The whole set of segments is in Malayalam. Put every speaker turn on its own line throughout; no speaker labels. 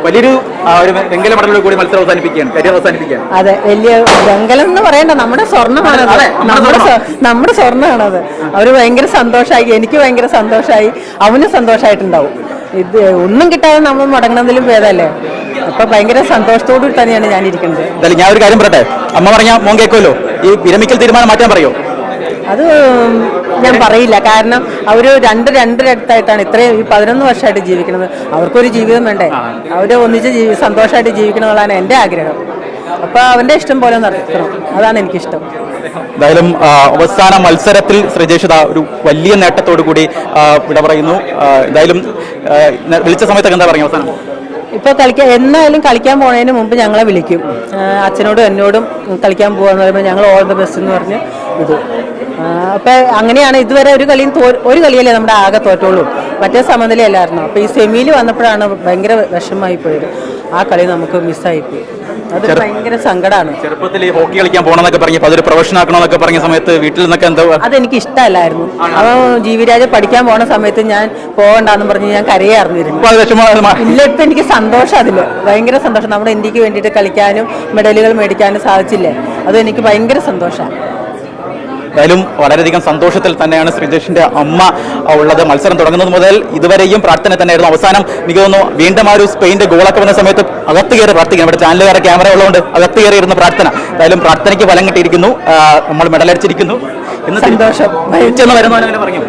വലിയൊരു ഒരു വെങ്കല മെഡലോട് കൂടി മത്സരം അവസാനിപ്പിക്കുകയാണ് കരിയർ അവസാനിപ്പിക്കുകയാണ്.
അതെ വലിയ വെങ്കലം എന്ന് പറയണ്ട നമ്മുടെ സ്വർണമാണത്.
അതെ, നമ്മുടെ
നമ്മുടെ സ്വ- നമ്മുടെ സ്വർണമാണത്. അവർ ഭയങ്കര സന്തോഷമായി എനിക്ക് ഭയങ്കര സന്തോഷമായി അവന് സന്തോഷമായിട്ടുണ്ടാവും. ഇത് ഒന്നും കിട്ടാതെ നമ്മൾ മുടങ്ങുന്നതിലും ഭേദമല്ലേ? അപ്പൊ ഭയങ്കര സന്തോഷത്തോടു തന്നെയാണ് ഞാൻ ഇരിക്കുന്നത്
ഞാൻ ഒരു കാര്യം പറയട്ടെ? അമ്മ പറഞ്ഞ മോൻ കേൾക്കുമല്ലോ. ഈ വിരമിക്കൽ തീരുമാനം മാറ്റാൻ പറയോ?
അത് ഞാൻ പറയില്ല. കാരണം അവർ രണ്ട് രണ്ടിനടുത്തായിട്ടാണ് ഇത്രയും ഈ പതിനൊന്ന് വർഷമായിട്ട് ജീവിക്കുന്നത്. അവർക്കൊരു ജീവിതം വേണ്ടേ? അവർ ഒന്നിച്ച് ജീവി സന്തോഷമായിട്ട് ജീവിക്കണം എന്നുള്ളതാണ് എന്റെ ആഗ്രഹം. അപ്പോൾ അവന്റെ ഇഷ്ടം പോലെ നടത്തണം. അതാണ് എനിക്കിഷ്ടം.
എന്തായാലും അവസാന മത്സരത്തിൽ ശ്രീജേഷിത ഒരു വലിയ നേട്ടത്തോടു കൂടി ഇവിടെ വിട പറയുന്നു. എന്തായാലും വിളിച്ച സമയത്തൊക്കെ എന്താ പറയുക അവസാനം?
ഇപ്പോൾ കളിക്കാൻ എന്നായാലും കളിക്കാൻ പോണതിന് മുമ്പ് ഞങ്ങളെ വിളിക്കും. അച്ഛനോടും എന്നോടും കളിക്കാൻ പോകാന്ന് പറയുമ്പോൾ ഞങ്ങൾ ഓൾ ദ ബെസ്റ്റ് എന്ന് പറഞ്ഞ് ഇത് അപ്പോൾ അങ്ങനെയാണ് ഇതുവരെ ഒരു കളിയും ഒരു കളിയല്ലേ നമ്മുടെ ആകെ തോറ്റുള്ളൂ. മറ്റേ സമനിലയല്ലായിരുന്നു? അപ്പൊ ഈ സെമിയിൽ വന്നപ്പോഴാണ് ഭയങ്കര വിഷമമായി പോയത്. ആ കളി നമുക്ക് മിസ്സായിപ്പോയി അത് ഭയങ്കര സങ്കടമാണ്
ചെറുപ്പത്തിൽ ഹോക്കി കളിക്കാൻ പോകണമെന്നൊക്കെ പറഞ്ഞ് അതൊരു പ്രൊഫഷൻ ആക്കണമെന്നൊക്കെ പറഞ്ഞ സമയത്ത് വീട്ടിൽ നിന്നൊക്കെ എന്താ
അതെനിക്ക് ഇഷ്ടമല്ലായിരുന്നു. അപ്പോൾ ജീവിരാജ പഠിക്കാൻ പോണ സമയത്ത് ഞാൻ പോകണ്ടെന്ന് പറഞ്ഞ് ഞാൻ
അത്
ഇല്ല ഇപ്പൊ എനിക്ക് സന്തോഷം അതിൽ. ഭയങ്കര സന്തോഷം. നമ്മുടെ ഇന്ത്യയ്ക്ക് വേണ്ടിയിട്ട് കളിക്കാനും മെഡലുകൾ മേടിക്കാനും സാധിച്ചില്ലേ? അത് എനിക്ക് ഭയങ്കര സന്തോഷമാണ്
എന്തായാലും വളരെയധികം സന്തോഷത്തിൽ തന്നെയാണ് ശ്രീജേഷിന്റെ അമ്മ ഉള്ളത്. മത്സരം തുടങ്ങുന്നത് മുതൽ ഇതുവരെയും പ്രാർത്ഥന തന്നെയായിരുന്നു. അവസാനം എനിക്ക് തോന്നുന്നു വീണ്ടും ആ ഒരു സ്പെയിന്റെ ഗോളൊക്കെ വന്ന സമയത്ത് അകത്ത് കയറി പ്രാർത്ഥിക്കണം. ഇവിടെ ചാനലുകാരെ ക്യാമറ ഉള്ളതുകൊണ്ട് അകത്ത് കയറിയിരുന്ന പ്രാർത്ഥന. എന്തായാലും പ്രാർത്ഥനയ്ക്ക് ഫലം കിട്ടിയിരിക്കുന്നു. നമ്മൾ മെഡലടിച്ചിരിക്കുന്നു ഇന്ന്
സന്തോഷം.
വരുന്നു അങ്ങനെ പറഞ്ഞു?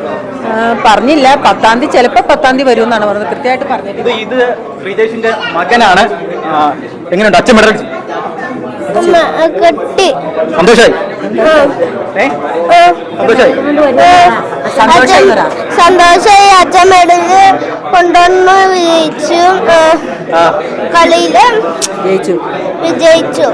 പറഞ്ഞില്ല. പത്താം തീയതി ചിലപ്പോ പത്താം തീയതി വരും എന്നാണ് പറഞ്ഞത്. കൃത്യമായിട്ട് പറഞ്ഞത്
ഇത് ശ്രീജേഷിന്റെ മകനാണ്. എങ്ങനെയുണ്ട്? അച്ഛൻ മെഡൽ
കെട്ടി.
സന്തോഷായി. സന്തോഷായി. സന്തോഷമായി
അച്ഛൻ മെഡൽ കൊണ്ടുവന്ന് വിജയിച്ചു.
ആ.
കളിയിൽ
ജയിച്ചു
വിജയിച്ചു.